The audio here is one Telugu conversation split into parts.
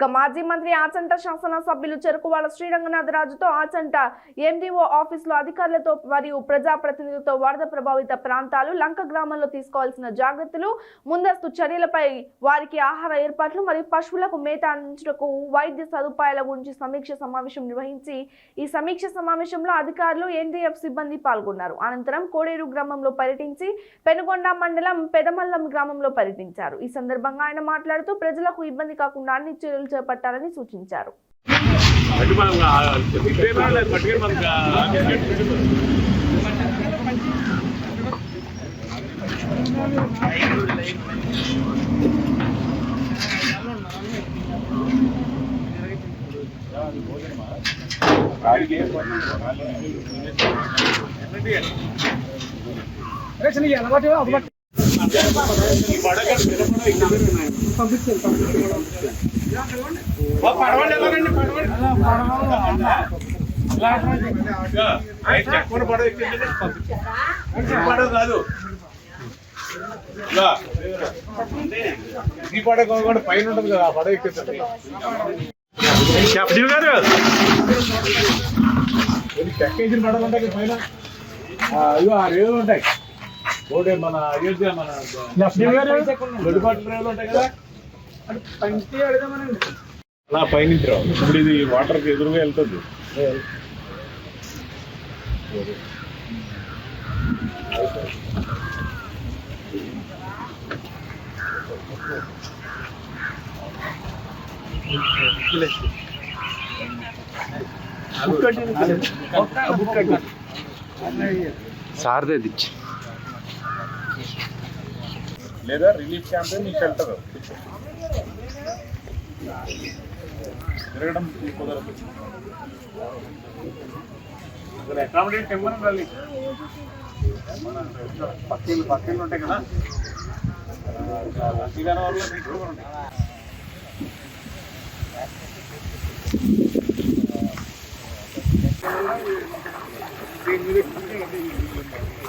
ఇక మాజీ మంత్రి ఆచంట శాసనసభ్యులు చెరుకువాడ శ్రీరంగనాథరాజుతో ఆచంట ఎండిఓ ఆఫీసులో అధికారులతో మరియు ప్రజాప్రతినిధులతో వరద ప్రభావిత ప్రాంతాలు లంక గ్రామంలో తీసుకోవాల్సిన జాగ్రత్తలు ముందస్తు చర్యలపై వారికి ఆహార ఏర్పాట్లు మరియు పశువులకు మేత అందించుటకు వైద్య సదుపాయాల గురించి సమీక్ష సమావేశం నిర్వహించి ఈ సమీక్ష సమావేశంలో అధికారులు ఎన్డీఎఫ్ సిబ్బంది పాల్గొన్నారు. అనంతరం కోడేరు గ్రామంలో పర్యటించి పెనుగొండ మండలం పెదమల్లం గ్రామంలో పర్యటించారు. ఈ సందర్భంగా ఆయన మాట్లాడుతూ ప్రజలకు ఇబ్బంది కాకుండా అన్ని చర్యలు చేపట్టాలని సూచించారు. అలవాటు అలవాటు. పడవ ఎక్కించండి ఈ కాదు ఈ పడవ కూడా పైన ఉంటుంది కదా ఆ పడవ ఎక్కించండి చెప్పు గారు ప్యాకేజీలు పడవ ఉంటాయి పైన ఆ, ఆ రేవులు ఉంటాయి ఒకటి మన అయోధ్య మన గొడ్డుపాటు రేవులు ఉంటాయి కదా? అలా పైనుంచి రావు ఇప్పుడు ఇది వాటర్కి ఎదురుగా వెళ్తుంది. సార్దే తెచ్చి లేదా రిలీఫ్ క్యాంప్ మీకు షెల్టర్ తిరగడం కుదరదు. ఇక్కడ అకామిడేట్ ఇవ్వను మళ్ళీ పక్కీళ్ళు పక్కీళ్ళు ఉంటాయి కదా.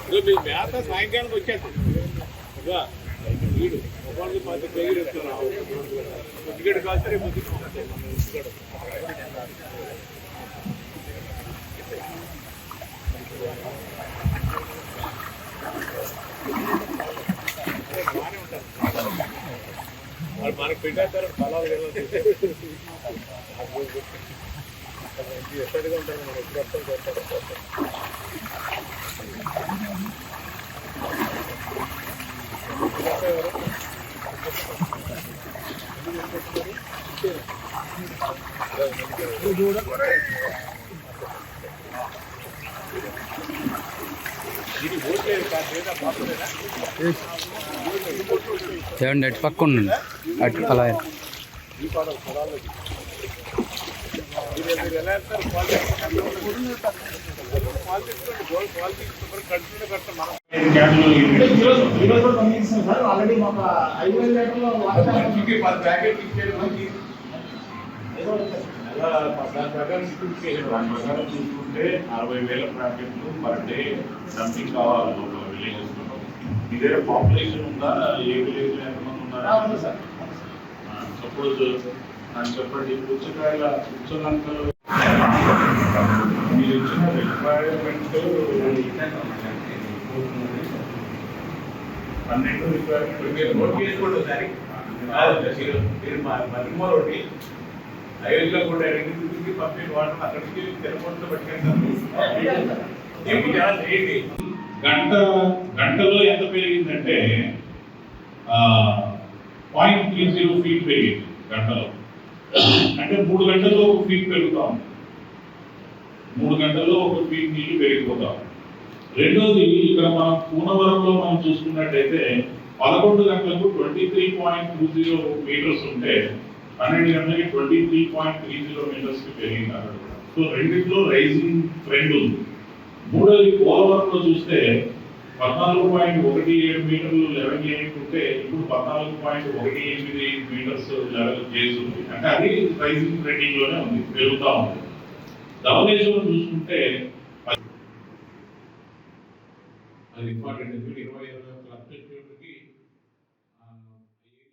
వాళ్ళు మీ మేత సాయంకాలం వచ్చేది ఇదిగో, వీడు ఒకరికి పది కేజీలు ఎత్తున్నావు ముద్దుగడ్డ కాస్తే రేపు వాళ్ళు మనకు పెట్టేస్తారు ఫలాలు కదా ఎక్కడిగా ఉంటారు మనం ఎప్పుడు అర్థం చేస్తారు ఏమండి అటు పక్క ఉండండి. అటు అలా. మీరు ఎలా క్వాలిటీ కంటిన్యూ కడతాం మనం అలా దాని ప్రకారం ఇచ్చేది దాని ప్రకారం చూసుకుంటే అరవై వేల ప్యాకెట్లు పర్ డే డంపింగ్ కావాలి లోపల విలేజెస్లో ఇదే పాపులేషన్ ఉందా? ఏ విలేజ్ ఎంతమంది ఉన్నారా? సపోజ్ నాకు చెప్పండి పుచ్చకాయల పుచ్చలంకలు మీరు ఇచ్చిన రిక్వైర్మెంట్ పన్నెండు రిక్వైర్మెంట్ మీరు నోట్ చేసుకోండి ఒకసారి కాదు, మీరు మరిమూల ఒకటి అయోధ్యలో కూడా ఎన్నింటికి పంపిణీ వాటర్ అక్కడికి తిరుపతిలో పట్టుకెళ్తారు. ఏమి గంట గంటలో ఎంత పెరిగిందంటే పాయింట్ త్రీ జీరో ఫీట్ పెరిగింది గంటలో. అంటే మూడు గంటల్లో ఒక ఫీట్ పెరుగుతా ఉంది. మూడు గంటల్లో ఒక ఫీట్ నీళ్ళు పెరిగిపోతా ఉంది. రెండోది ఇక్కడ మనం పూనవరంలో మనం చూసుకున్నట్టయితే పదకొండు గంటలకు twenty three point two zero meters ఉంటే పన్నెండు గంటలకి twenty three point three zero meters పెరిగింది అక్కడ సో రెండింటిలో రైజింగ్ ట్రెండ్ ఉంది. మూడోది పోలవరంలో చూస్తే పద్నాలుగు పాయింట్ ఒకటి ఏడు మీటర్లు లెవెల్ ఎయిట్ ఉంటే ఇప్పుడు పద్నాలుగు పాయింట్ ఒకటి ఎనిమిది మీటర్స్ లెవెల్ చేసి ఉంది అంటే అది రైజింగ్ ట్రెండింగ్లోనే ఉంది పెరుగుతూ ఉంది. ధవళేశ్వరం చూసుకుంటే అది ఇంపార్టెంట్ ఎందుకంటే ఇరవై ఇరవై ఒక్క లక్షల కిలోమీటర్కి